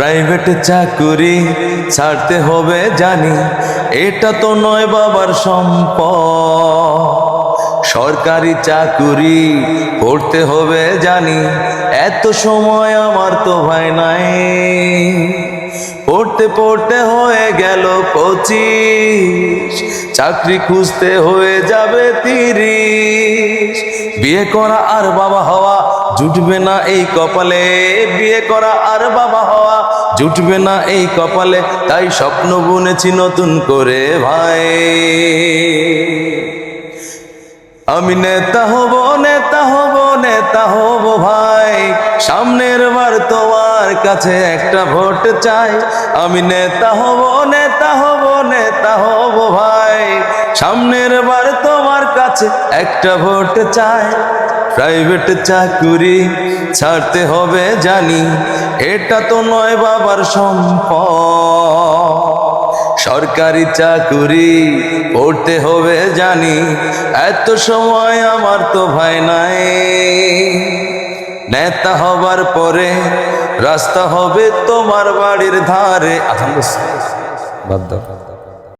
Private চাকুরি ছাড়তে হবে জানি, এটা তো নয় বাবার সম্পদ। সরকারি চাকুরি করতে হবে জানি, এত সময় আমার তো ভাই নাই। পড়তে পড়তে হয়ে গেল পঁচিশ, চাকরি খুঁজতে হয়ে যাবে তিরিশ। বিয়ে করা আর বাবা হওয়া জুটবে না এই কপালে বিয়ে করা আর বাবা হওয়া। জুটবে না এই কপালে, তাই স্বপ্ন বুনেছি নতুন করে ভাই। আমি নেতা হব নেতা হব নেতা হব ভাই। সামনের বার তোমার কাছে একটা ভোট চাই। আমি নেতা হব নেতা হব নেতা হব ভাই। সামনের বার তোমার কাছে একটা ভোট চাই। প্রাইভেট চাকুরি ছাড়তে হবে জানি, এটা তো নয় বাবার সম্পদ। সরকারি চাকুরি পড়তে হবে জানি, এত সময় আমার তো ভাই নাই। নেতা হবার পরে রাস্তা হবে তোমার বাড়ির ধারে। বাদ দাও।